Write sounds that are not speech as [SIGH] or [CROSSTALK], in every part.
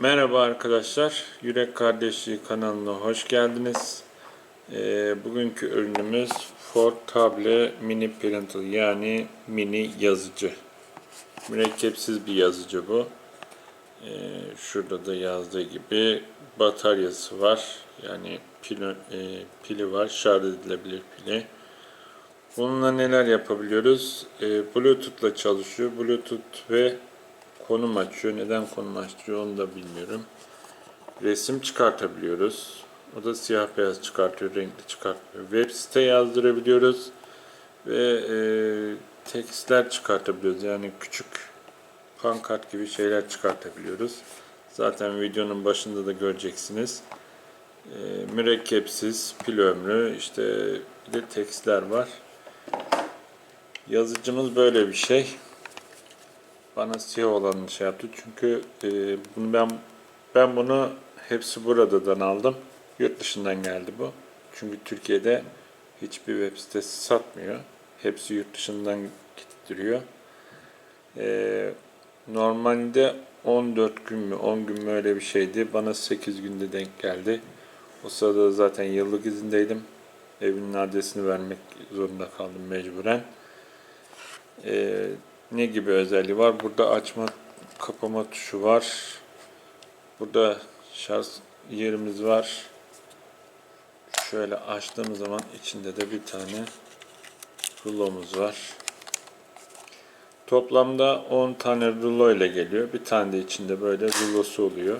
Merhaba arkadaşlar, Yürek Kardeşliği kanalına hoş geldiniz. Ee, bugünkü ürünümüz Ford Table Mini Printer yani mini yazıcı. Mürekkepsiz bir yazıcı bu. Ee, şurada da yazdığı gibi bataryası var. Yani pili, e, pili var, şarj edilebilir pili. Bununla neler yapabiliyoruz? Ee, Bluetooth'la çalışıyor. Bluetooth ve konum açıyor. Neden konum açıyor onu da bilmiyorum. Resim çıkartabiliyoruz. O da siyah beyaz çıkartıyor, renkli çıkartmıyor. Web site yazdırabiliyoruz. Ve e, tekstler çıkartabiliyoruz. Yani küçük pankart gibi şeyler çıkartabiliyoruz. Zaten videonun başında da göreceksiniz. E, mürekkepsiz, pil ömrü, işte bir de tekstler var. Yazıcımız böyle bir şey bana siyah olanı şey yaptı. Çünkü e, bunu ben ben bunu hepsi buradan aldım. Yurt dışından geldi bu. Çünkü Türkiye'de hiçbir web sitesi satmıyor. Hepsi yurt dışından getiriyor. E, normalde 14 gün mü 10 gün mü öyle bir şeydi. Bana 8 günde denk geldi. O sırada zaten yıllık izindeydim. Evinin adresini vermek zorunda kaldım mecburen. Ee, ne gibi özelliği var? Burada açma kapama tuşu var. Burada şarj yerimiz var. Şöyle açtığımız zaman içinde de bir tane rulomuz var. Toplamda 10 tane rulo ile geliyor. Bir tane de içinde böyle rulosu oluyor.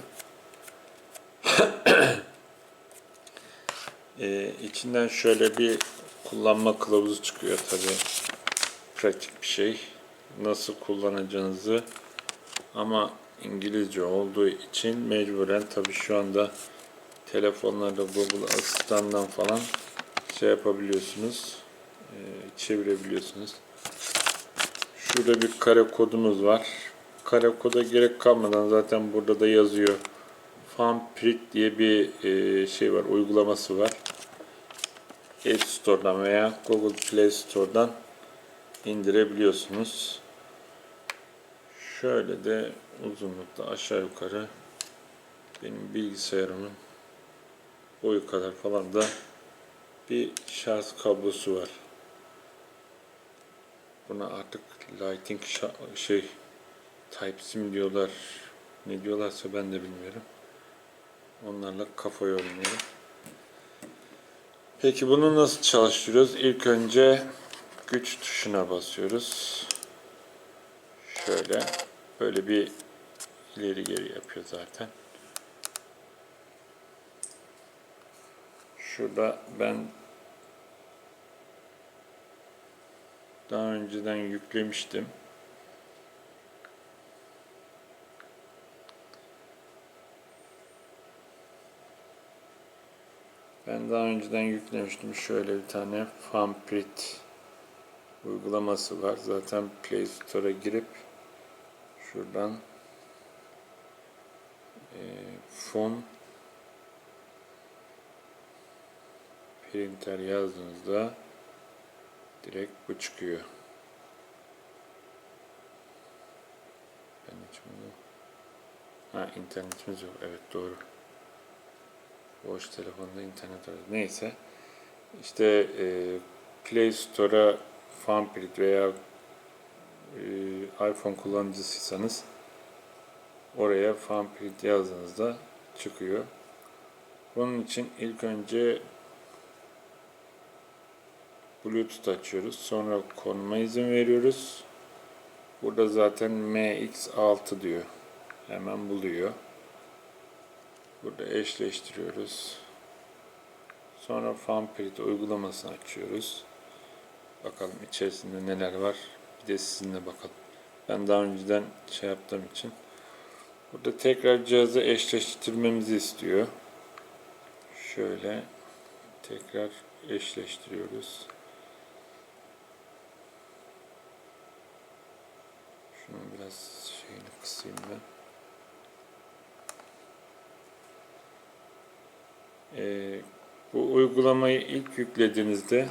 [COUGHS] ee, içinden şöyle bir kullanma kılavuzu çıkıyor tabi. Pratik bir şey nasıl kullanacağınızı ama İngilizce olduğu için mecburen tabi şu anda telefonlarda Google Asistan'dan falan şey yapabiliyorsunuz e, çevirebiliyorsunuz. Şurada bir kare kodumuz var. Kare koda gerek kalmadan zaten burada da yazıyor. FunPrint diye bir e, şey var uygulaması var. App Store'dan veya Google Play Store'dan indirebiliyorsunuz. Şöyle de uzunlukta aşağı yukarı benim bilgisayarımın boyu kadar falan da bir şarj kablosu var. Buna artık lighting şey Type-C diyorlar ne diyorlarsa ben de bilmiyorum. Onlarla kafa yormuyorum. Peki bunu nasıl çalıştırıyoruz? İlk önce güç tuşuna basıyoruz. Şöyle böyle bir ileri geri yapıyor zaten. Şurada ben daha önceden yüklemiştim. Ben daha önceden yüklemiştim. Şöyle bir tane FunPrint uygulaması var. Zaten Play Store'a girip şuradan e, fon printer yazdığınızda direkt bu çıkıyor. Ben hiç bunu ha internetimiz yok. Evet doğru. Boş telefonda internet arıyor. Neyse. İşte e, Play Store'a FunPrint veya e, iPhone kullanıcısıysanız oraya FunPrint yazdığınızda çıkıyor. Bunun için ilk önce Bluetooth açıyoruz. Sonra konuma izin veriyoruz. Burada zaten MX6 diyor. Hemen buluyor. Burada eşleştiriyoruz. Sonra FunPrint uygulamasını açıyoruz. Bakalım içerisinde neler var. Bir de sizinle bakalım. Ben daha önceden şey yaptığım için. Burada tekrar cihazı eşleştirmemizi istiyor. Şöyle tekrar eşleştiriyoruz. Şunun biraz şeyini kısayım ben. Ee, bu uygulamayı ilk yüklediğinizde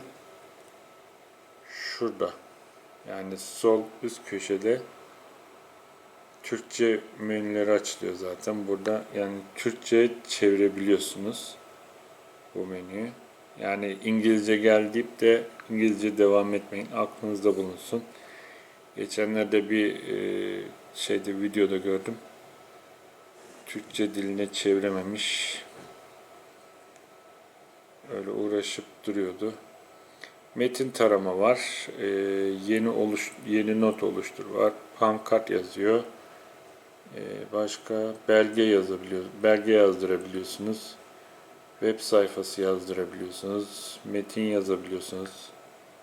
şurada yani sol üst köşede Türkçe menüleri açılıyor zaten. Burada yani Türkçe çevirebiliyorsunuz bu menüyü. Yani İngilizce gel deyip de İngilizce devam etmeyin. Aklınızda bulunsun. Geçenlerde bir e, şeyde videoda gördüm. Türkçe diline çevirememiş. Öyle uğraşıp duruyordu. Metin tarama var. Ee, yeni oluş yeni not oluştur var. Pankart yazıyor. Ee, başka belge yazabiliyor. Belge yazdırabiliyorsunuz. Web sayfası yazdırabiliyorsunuz. Metin yazabiliyorsunuz.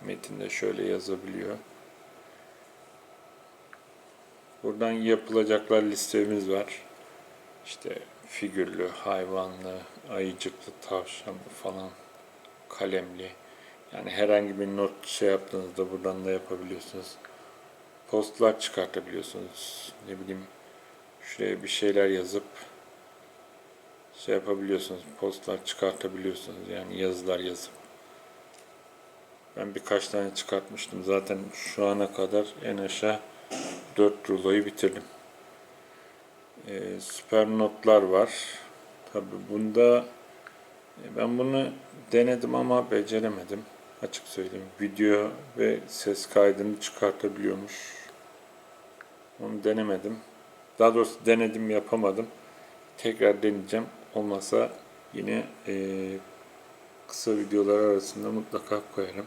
Metin de şöyle yazabiliyor. Buradan yapılacaklar listemiz var. İşte figürlü, hayvanlı, ayıcıklı, tavşanlı falan, kalemli. Yani herhangi bir not şey yaptığınızda buradan da yapabiliyorsunuz. Postlar çıkartabiliyorsunuz. Ne bileyim şuraya bir şeyler yazıp şey yapabiliyorsunuz. Postlar çıkartabiliyorsunuz. Yani yazılar yazıp. Ben birkaç tane çıkartmıştım. Zaten şu ana kadar en aşağı 4 ruloyu bitirdim. Ee, süper notlar var. Tabi bunda e, ben bunu denedim ama beceremedim. Açık söyleyeyim. Video ve ses kaydını çıkartabiliyormuş. Onu denemedim. Daha doğrusu denedim yapamadım. Tekrar deneyeceğim. Olmasa yine e, kısa videolar arasında mutlaka koyarım.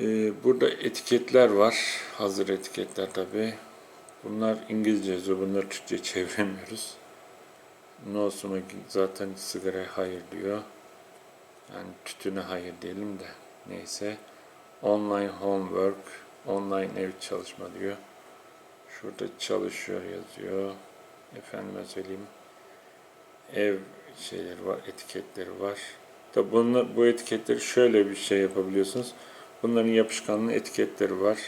E, burada etiketler var. Hazır etiketler tabi. Bunlar İngilizce yazıyor. Bunları Türkçe [LAUGHS] çeviremiyoruz. No smoking zaten sigaraya hayır diyor. Yani tütüne hayır diyelim de. Neyse. Online homework. Online ev çalışma diyor. Şurada çalışıyor yazıyor. Efendime söyleyeyim. Ev şeyleri var, etiketleri var. Tabi bunlar, bu etiketleri şöyle bir şey yapabiliyorsunuz. Bunların yapışkanlı etiketleri var.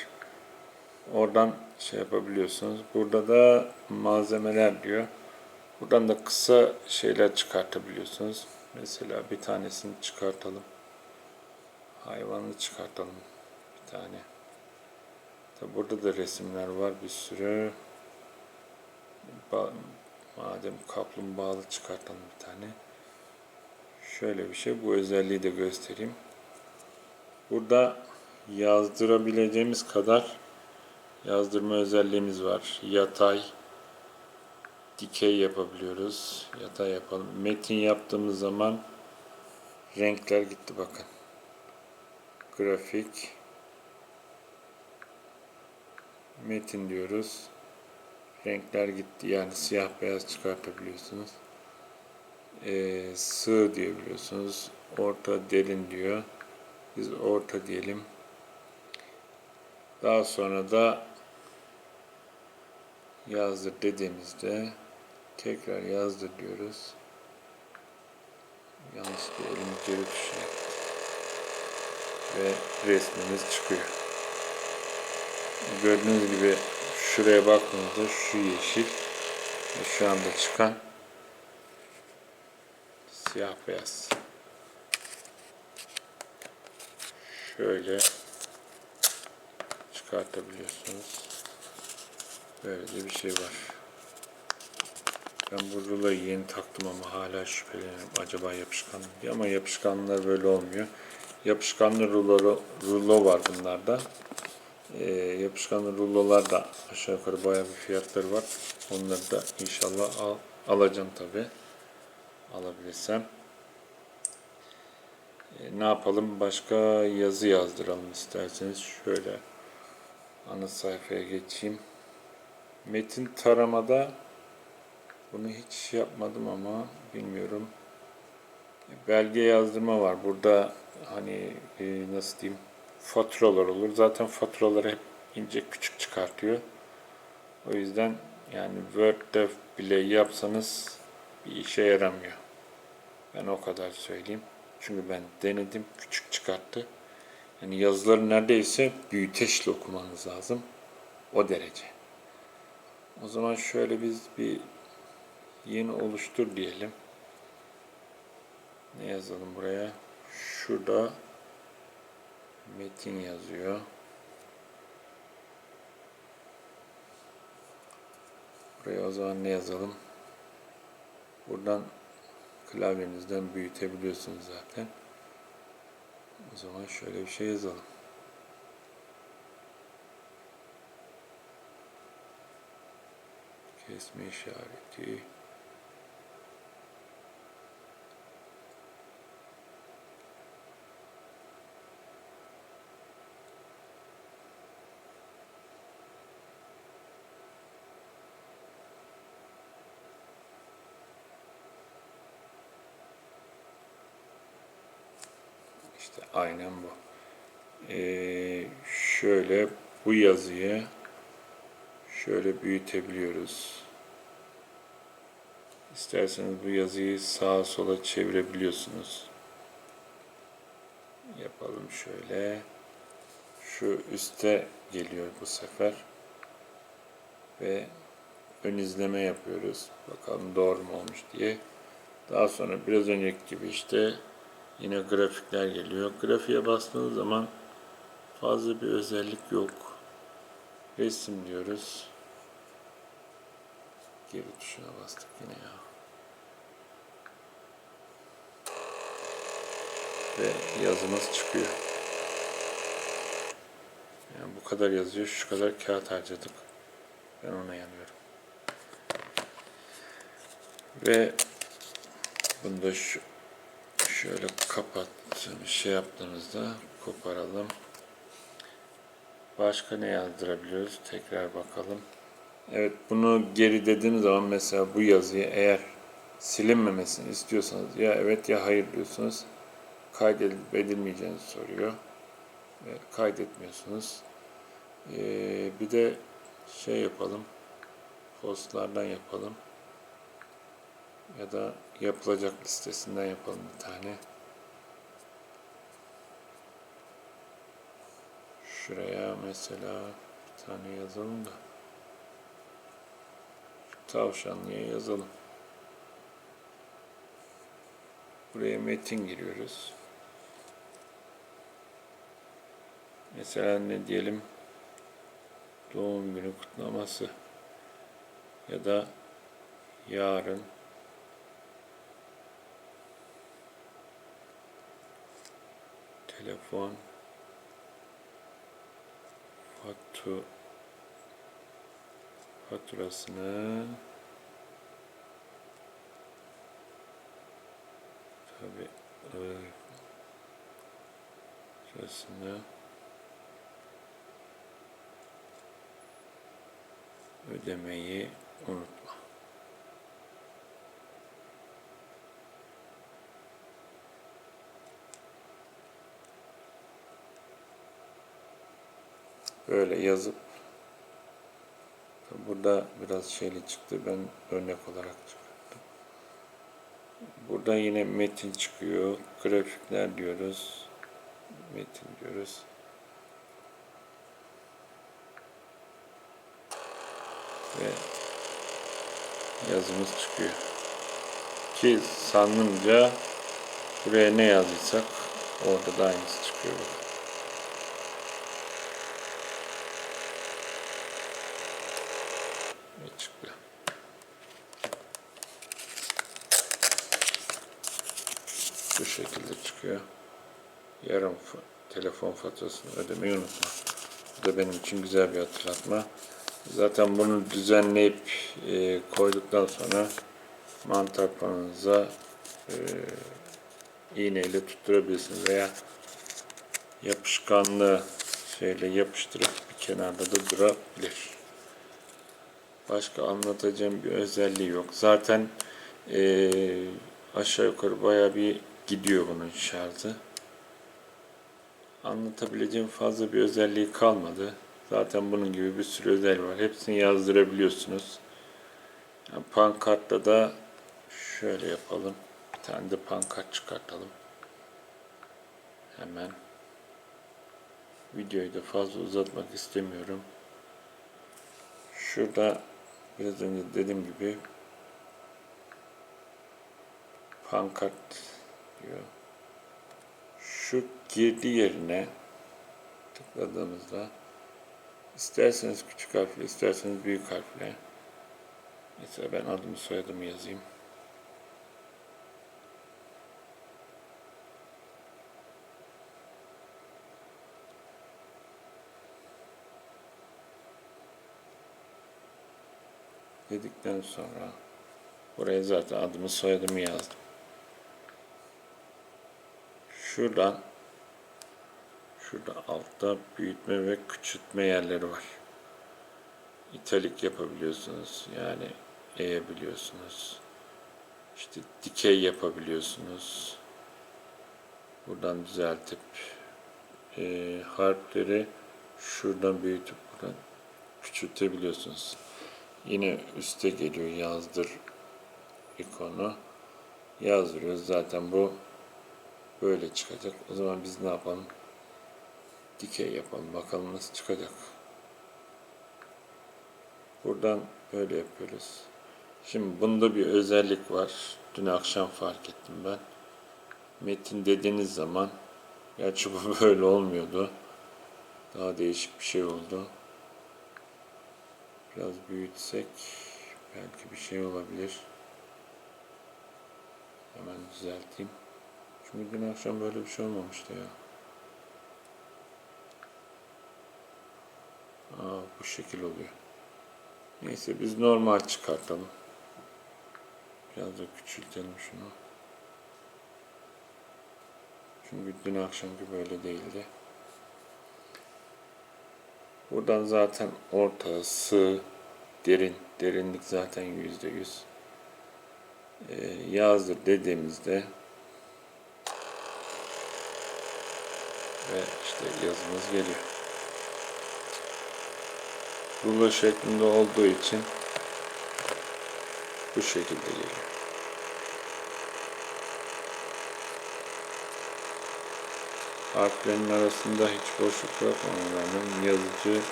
Oradan şey yapabiliyorsunuz. Burada da malzemeler diyor. Buradan da kısa şeyler çıkartabiliyorsunuz. Mesela bir tanesini çıkartalım. Hayvanlı çıkartalım bir tane. Tabi burada da resimler var bir sürü. Ba madem kaplumbağalı çıkartalım bir tane. Şöyle bir şey. Bu özelliği de göstereyim. Burada yazdırabileceğimiz kadar yazdırma özelliğimiz var. Yatay, dikey yapabiliyoruz. Yatay yapalım. Metin yaptığımız zaman renkler gitti bakın. Grafik metin diyoruz. Renkler gitti. Yani siyah beyaz çıkartabiliyorsunuz. Ee, sığ diyebiliyorsunuz. Orta derin diyor. Biz orta diyelim. Daha sonra da yazdır dediğimizde tekrar yazdır diyoruz. Yanlışlıkla elimi geri tuşuna ve resmimiz çıkıyor. Gördüğünüz gibi şuraya baktığınızda şu yeşil ve şu anda çıkan siyah beyaz. Şöyle çıkartabiliyorsunuz. Böyle de bir şey var. Ben bu ruloyu yeni taktım ama hala şüpheleniyorum. Acaba yapışkan mı diye ama yapışkanlar böyle olmuyor. Yapışkanlı rulo, rulo var bunlarda. Ee, yapışkanlı rulolar da aşağı yukarı bayağı bir fiyatları var. Onları da inşallah al, alacağım tabi. Alabilirsem. Ee, ne yapalım? Başka yazı yazdıralım isterseniz. Şöyle ana sayfaya geçeyim. Metin taramada bunu hiç yapmadım ama bilmiyorum. Belge yazdırma var. Burada hani e, nasıl diyeyim faturalar olur. Zaten faturaları hep ince küçük çıkartıyor. O yüzden yani Word'de bile yapsanız bir işe yaramıyor. Ben o kadar söyleyeyim. Çünkü ben denedim. Küçük çıkarttı. Yani yazıları neredeyse büyüteçle okumanız lazım. O derece. O zaman şöyle biz bir yeni oluştur diyelim. Ne yazalım buraya? Şurada metin yazıyor. Buraya o zaman ne yazalım? Buradan klavyenizden büyütebiliyorsunuz zaten. O zaman şöyle bir şey yazalım. Kesme işareti. İşte aynen bu. Ee, şöyle bu yazıyı şöyle büyütebiliyoruz. İsterseniz bu yazıyı sağa sola çevirebiliyorsunuz. Yapalım şöyle. Şu üste geliyor bu sefer. Ve ön izleme yapıyoruz. Bakalım doğru mu olmuş diye. Daha sonra biraz önceki gibi işte yine grafikler geliyor. Grafiğe bastığınız zaman fazla bir özellik yok. Resim diyoruz. Geri tuşuna bastık yine ya. Ve yazımız çıkıyor. Yani bu kadar yazıyor, şu kadar kağıt harcadık. Ben ona yanıyorum. Ve bunu da şu, şöyle kapattığımız şey yaptığımızda koparalım. Başka ne yazdırabiliyoruz? Tekrar bakalım. Evet bunu geri dediğiniz zaman mesela bu yazıyı eğer silinmemesini istiyorsanız ya evet ya hayır diyorsunuz. Kaydedilip edilmeyeceğini soruyor. Ve kaydetmiyorsunuz. Ee, bir de şey yapalım. Postlardan yapalım. Ya da yapılacak listesinden yapalım bir tane. Şuraya mesela bir tane yazalım da. Tavşanlıya yazalım. Buraya metin giriyoruz. Mesela ne diyelim? Doğum günü kutlaması ya da yarın telefon fatu faturasını tabi faturasını ödemeyi unutma. Böyle yazıp burada biraz şeyli çıktı. Ben örnek olarak çıkarttım. Burada yine metin çıkıyor. Grafikler diyoruz. Metin diyoruz. Ve yazımız çıkıyor. Ki sanımca buraya ne yazdıysak orada da aynısı çıkıyor. Bakın. Ve çıktı. Bu şekilde çıkıyor. Yarın fa- telefon faturasını ödemeyi unutma. Bu da benim için güzel bir hatırlatma. Zaten bunu düzenleyip e, koyduktan sonra mantar panonuza e, iğneyle tutturabilirsiniz veya yapışkanlı şeyle yapıştırıp bir kenarda da durabilir. Başka anlatacağım bir özelliği yok. Zaten e, aşağı yukarı baya bir gidiyor bunun şarjı. Anlatabileceğim fazla bir özelliği kalmadı. Zaten bunun gibi bir sürü özelliği var. Hepsini yazdırabiliyorsunuz. Yani pankartta da şöyle yapalım. Bir tane de pankart çıkartalım. Hemen. Videoyu da fazla uzatmak istemiyorum. Şurada biraz önce dediğim gibi pankart diyor. Şu girdi yerine tıkladığımızda isterseniz küçük harfle, isterseniz büyük harfle Mesela ben adımı soyadımı yazayım. Dedikten sonra buraya zaten adımı soyadımı yazdım. Şuradan şurada altta büyütme ve küçültme yerleri var. İtalik yapabiliyorsunuz. Yani eğebiliyorsunuz. İşte dikey yapabiliyorsunuz. Buradan düzeltip e, harfleri şuradan büyütüp buradan küçültebiliyorsunuz. Yine üste geliyor yazdır ikonu. Yazdırıyoruz. Zaten bu böyle çıkacak. O zaman biz ne yapalım? Dikey yapalım. Bakalım nasıl çıkacak. Buradan böyle yapıyoruz. Şimdi bunda bir özellik var. Dün akşam fark ettim ben. Metin dediğiniz zaman gerçi bu [LAUGHS] böyle olmuyordu. Daha değişik bir şey oldu. Biraz büyütsek belki bir şey olabilir. Hemen düzelteyim. Çünkü dün akşam böyle bir şey olmamıştı ya. Aa, bu şekil oluyor. Neyse biz normal çıkartalım. Biraz da küçültelim şunu. Çünkü dün akşamki böyle değildi. Buradan zaten orta, sığ, derin. Derinlik zaten yüzde yüz. Ee, yazdır dediğimizde ve işte yazımız geliyor. Rulo şeklinde olduğu için bu şekilde geliyor. Harflerin arasında hiç boşluk bırakmama rağmen yazıcı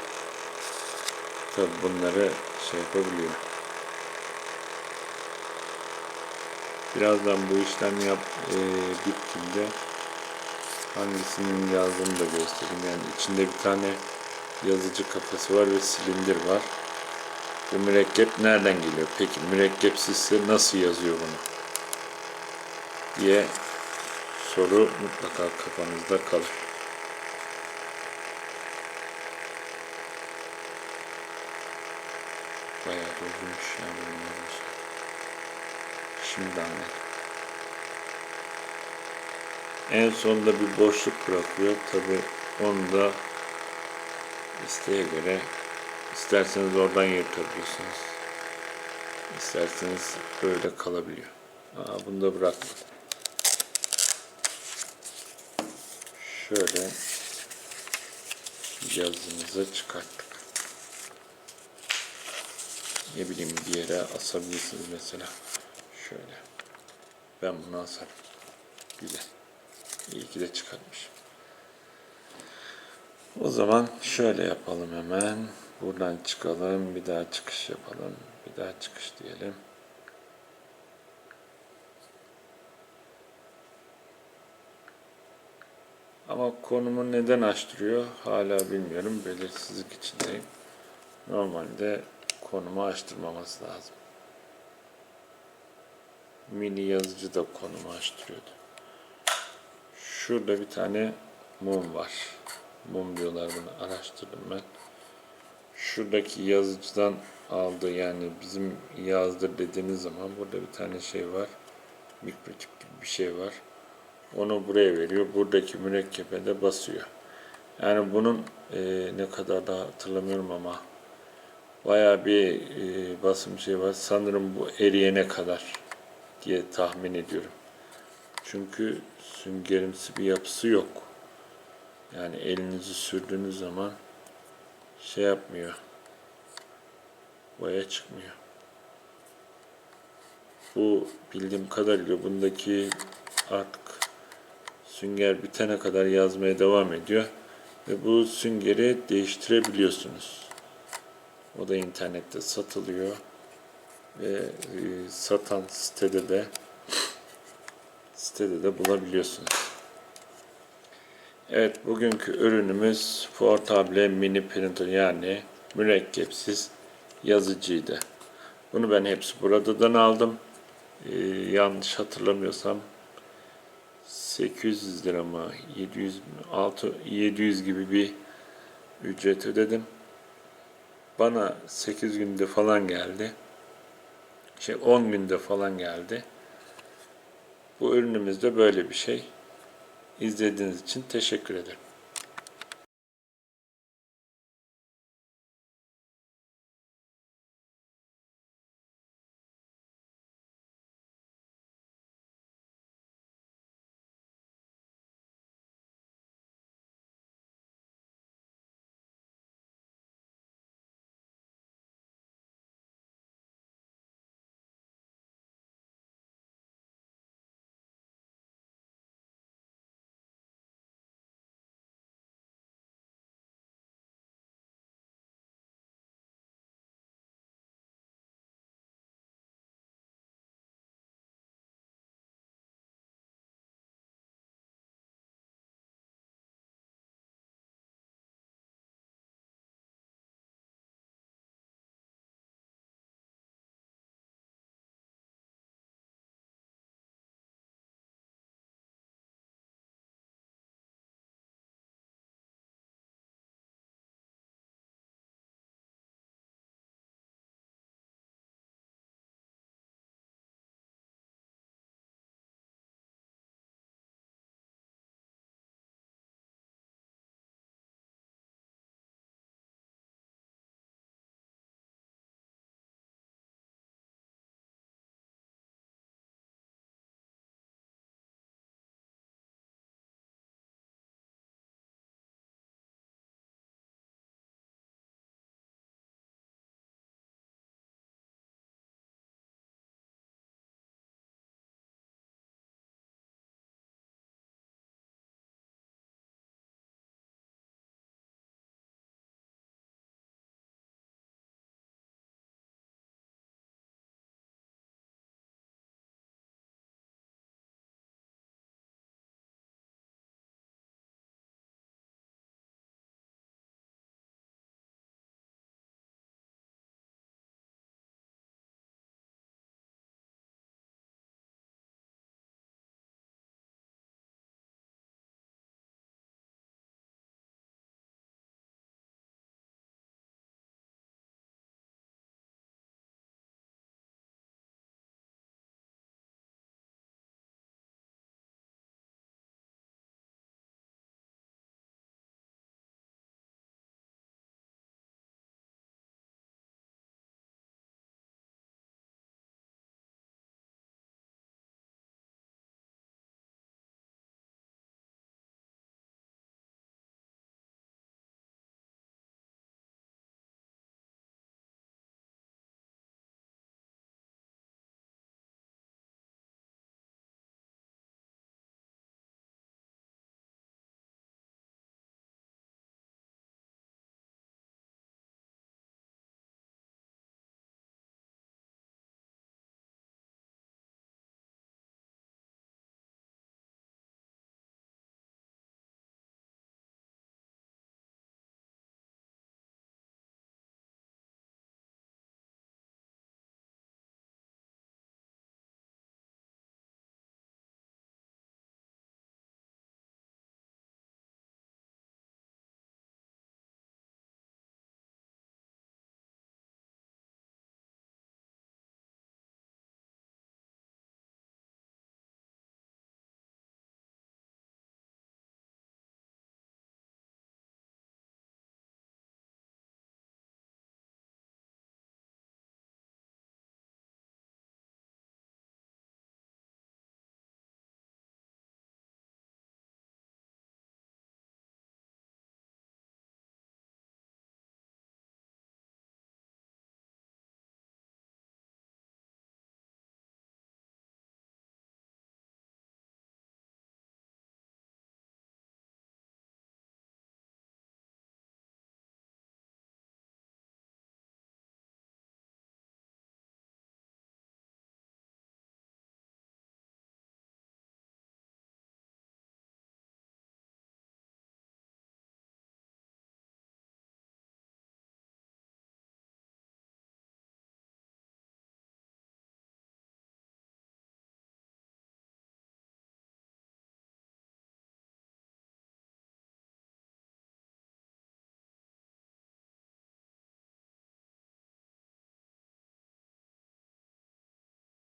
tabi bunları şey yapabiliyor. Birazdan bu işlem yap e, bittiğinde hangisinin yazdığını da göstereyim. Yani içinde bir tane yazıcı kafası var ve silindir var. Bu mürekkep nereden geliyor? Peki mürekkepsizse nasıl yazıyor bunu? diye soru mutlaka kafanızda kalır. Bayağı da uzunmuş ya bunun yazması. Şimdi anladım. En sonunda bir boşluk bırakıyor. Tabi onu da isteğe göre isterseniz oradan yırtabiliyorsunuz. İsterseniz böyle kalabiliyor. Aa, bunu da bırakmadım. Şöyle yazınızı çıkarttık. Ne bileyim bir yere asabilirsiniz mesela. Şöyle. Ben bunu asarım. Güzel. İyi ki de çıkartmışım. O zaman şöyle yapalım hemen. Buradan çıkalım. Bir daha çıkış yapalım. Bir daha çıkış diyelim. Ama konumu neden açtırıyor hala bilmiyorum. Belirsizlik içindeyim. Normalde konumu açtırmaması lazım. Mini yazıcı da konumu açtırıyordu. Şurada bir tane mum var. Mum diyorlar bunu. Araştırdım ben. Şuradaki yazıcıdan aldı yani bizim yazdır dediğiniz zaman burada bir tane şey var. Mikroçip gibi bir şey var. Onu buraya veriyor. Buradaki mürekkebe de basıyor. Yani bunun e, ne kadar da hatırlamıyorum ama bayağı bir e, basım şey var. Sanırım bu eriyene kadar diye tahmin ediyorum. Çünkü süngerimsi bir yapısı yok. Yani elinizi sürdüğünüz zaman şey yapmıyor. Boya çıkmıyor. Bu bildiğim kadarıyla bundaki artık sünger bitene kadar yazmaya devam ediyor. Ve bu süngeri değiştirebiliyorsunuz. O da internette satılıyor. Ve e, satan sitede de sitede de bulabiliyorsunuz. Evet bugünkü ürünümüz Portable Mini Printer yani mürekkepsiz yazıcıydı. Bunu ben hepsi buradan aldım. Ee, yanlış hatırlamıyorsam 800 lira mı 700 mü 6 700 gibi bir ücret ödedim. Bana 8 günde falan geldi. Şey 10 günde falan geldi. Bu ürünümüz de böyle bir şey. İzlediğiniz için teşekkür ederim.